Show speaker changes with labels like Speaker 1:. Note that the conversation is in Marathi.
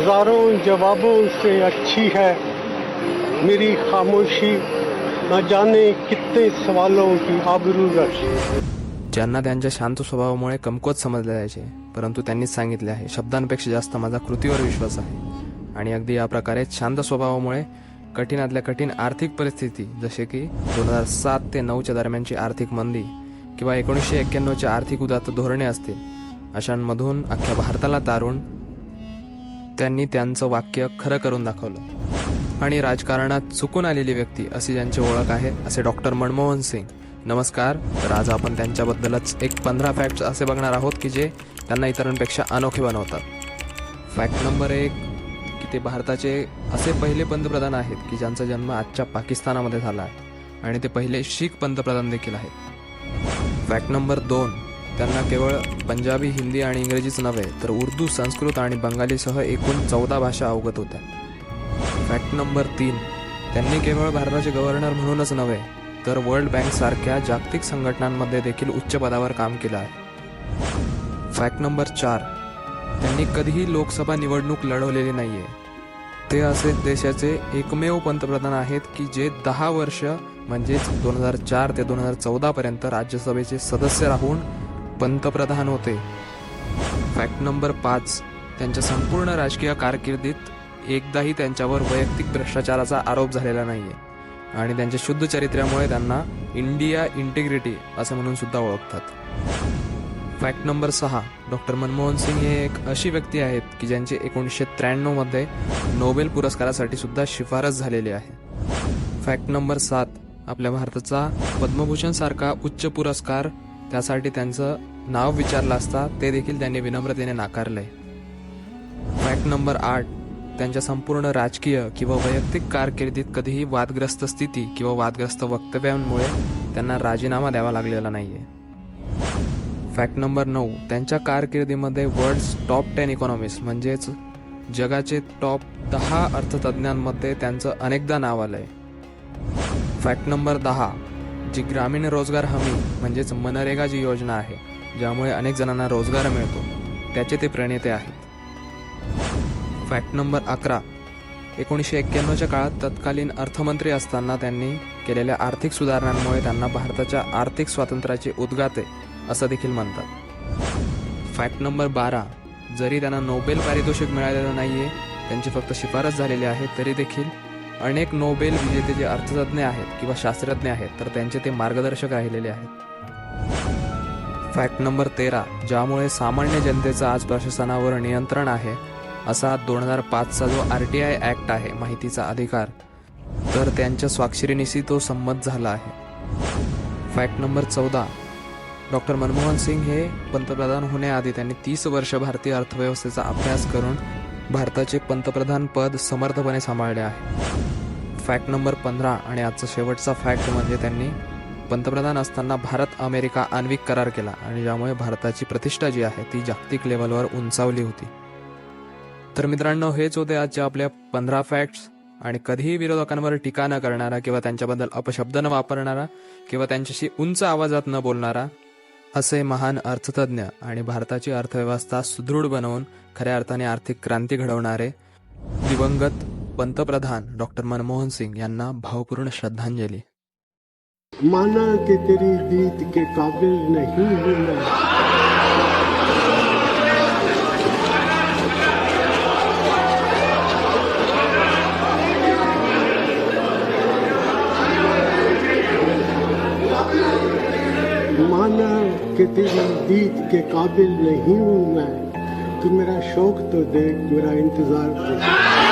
Speaker 1: हजारों जवाबों से अच्छी है मेरी खामोशी न जाने कितने सवालों की आबरू रश
Speaker 2: ज्यांना त्यांच्या शांत स्वभावामुळे कमकुवत समजले जायचे परंतु त्यांनीच सांगितले आहे शब्दांपेक्षा जास्त माझा कृतीवर विश्वास आहे. आणि अगदी या प्रकारे शांत स्वभावामुळे कठीणातल्या कठीण आर्थिक परिस्थिती जसे की दोन हजार सात ते नऊच्या दरम्यानची आर्थिक मंदी किंवा एकोणीसशे एक्क्याण्णवच्या आर्थिक उदात्त धोरणे असतील अशांमधून अख्ख्या भारताला तारून त्यांनी त्यांचं वाक्य खरं करून दाखवलं. आणि राजकारणात चुकून आलेली व्यक्ती अशी ज्यांची ओळख आहे असे डॉक्टर मनमोहन सिंग. नमस्कार तर आज आपण त्यांच्याबद्दलच एक पंधरा फॅक्ट्स असे बघणार आहोत की जे त्यांना इतरांपेक्षा अनोखे बनवतात. फॅक्ट नंबर एक की ते भारताचे असे पहिले पंतप्रधान आहेत की ज्यांचा जन्म आजच्या पाकिस्तानामध्ये झाला आहे. आणि ते पहिले शीख पंतप्रधान देखील आहेत. फॅक्ट नंबर दोन त्यांना केवळ पंजाबी हिंदी आणि इंग्रजीच नव्हे तर उर्दू संस्कृत आणि बंगालीसह एकूण चौदा भाषा अवगत होत्या. फॅक्ट नंबर तीन. त्यांनी केवळ भारताचे गव्हर्नर म्हणूनच नव्हे तर वर्ल्ड बँक सारख्या जागतिक संघटनांमध्ये देखील उच्च पदावर काम केलं आहे. फॅक्ट नंबर चार. त्यांनी कधीही लोकसभा निवडणूक लढवलेली नाही आहे ते असे देशाचे एकमेव पंतप्रधान आहेत की जे दहा वर्ष म्हणजेच दोन हजार चार ते दोन हजार चौदापर्यंत राज्यसभेचे सदस्य राहून पंतप्रधान होते. फॅक्ट नंबर पाच. त्यांच्या संपूर्ण राजकीय कारकिर्दीत एकदाही त्यांच्यावर वैयक्तिक भ्रष्टाचाराचा आरोप झालेला नाही आहे आणि त्यांच्या शुद्ध चरित्र्यामुळे त्यांना इंडिया इंटिग्रिटी असं म्हणून सुद्धा ओळखतात. फॅक्ट नंबर सहा. डॉक्टर मनमोहन सिंग हे एक अशी व्यक्ती आहेत की ज्यांची एकोणीसशे त्र्याण्णवमध्ये नोबेल पुरस्कारासाठी सुद्धा शिफारस झालेली आहे. फॅक्ट नंबर सात. आपल्या भारताचा पद्मभूषण सारखा उच्च पुरस्कार त्यासाठी त्यांचं नाव विचारलं असता ते देखील त्यांनी विनम्रतेने नाकारलंय. फॅक्ट नंबर आठ त्यांच्या संपूर्ण राजकीय किंवा वैयक्तिक कारकिर्दीत कधीही वादग्रस्त स्थिती किंवा वादग्रस्त वक्तव्यांमुळे त्यांना राजीनामा द्यावा लागलेला नाहीये. फॅक्ट नंबर नऊ त्यांच्या कारकिर्दीमध्ये वर्ल्ड टॉप टेन इकॉनॉमिस्ट म्हणजेच जगाचे टॉप दहा अर्थतज्ञांमध्ये त्यांचं अनेकदा नाव आलंय. फॅक्ट नंबर दहा जी ग्रामीण रोजगार हमी म्हणजेच मनरेगा जी योजना आहे ज्यामुळे अनेक जणांना रोजगार मिळतो त्याचे ते प्रणेते आहेत. फॅक्ट नंबर अकरा. एकोणीसशे एक्क्याण्णवच्या काळात तत्कालीन अर्थमंत्री असताना त्यांनी केलेल्या आर्थिक सुधारणांमुळे त्यांना भारताच्या आर्थिक स्वातंत्र्याचे उद्गाते असं देखील म्हणतात. फॅक्ट नंबर बारा. जरी त्यांना नोबेल पारितोषिक मिळालेलं नाहीये त्यांची फक्त शिफारस झालेली आहे तरी देखील अनेक नोबेल म्हणजे विजेते जे अर्थतज्ञ आहेत किंवा शास्त्रज्ञ आहेत तर त्यांचे ते मार्गदर्शक राहिलेले आहेत. फॅक्ट नंबर तेरा ज्यामुळे सामान्य जनतेचं आज प्रशासनावर नियंत्रण आहे असा दोन हजार पाचचा जो आर टी आय ॲक्ट आहे माहितीचा अधिकार तर त्यांच्या स्वाक्षरीनिशी तो संमत झाला आहे. फॅक्ट नंबर चौदा डॉक्टर मनमोहन सिंग हे पंतप्रधान होण्याआधी त्यांनी तीस वर्ष भारतीय अर्थव्यवस्थेचा अभ्यास करून भारताचे पंतप्रधान पद समर्थपणे सांभाळले आहे. फॅक्ट नंबर पंधरा आणि आजचा शेवटचा फॅक्ट म्हणजे त्यांनी पंतप्रधान असताना भारत अमेरिका आण्विक करार केला आणि ज्यामुळे भारताची प्रतिष्ठा जी आहे ती जागतिक लेवलवर उंचावली होती. तर मित्रांनो हेच होते आजचे आपल्या पंधरा फॅक्ट्स. आणि कधीही विरोधकांवर टीका न करणारा किंवा त्यांच्याबद्दल अपशब्द न वापरणारा किंवा त्यांच्याशी उंच आवाजात न बोलणारा असे महान अर्थतज्ञ आणि भारताची अर्थव्यवस्था सुदृढ बनवून खऱ्या अर्थाने आर्थिक क्रांती घडवणारे दिवंगत पंतप्रधान डॉक्टर मनमोहन सिंग यांना भावपूर्ण श्रद्धांजली.
Speaker 1: माना कि तेरी दीद के काबिल नहीं हूँ मैं। माना कि तेरी दीद के काबिल नहीं हूँ मैं। तू मेरा शौक तो देख, मेरा इंतज़ार देख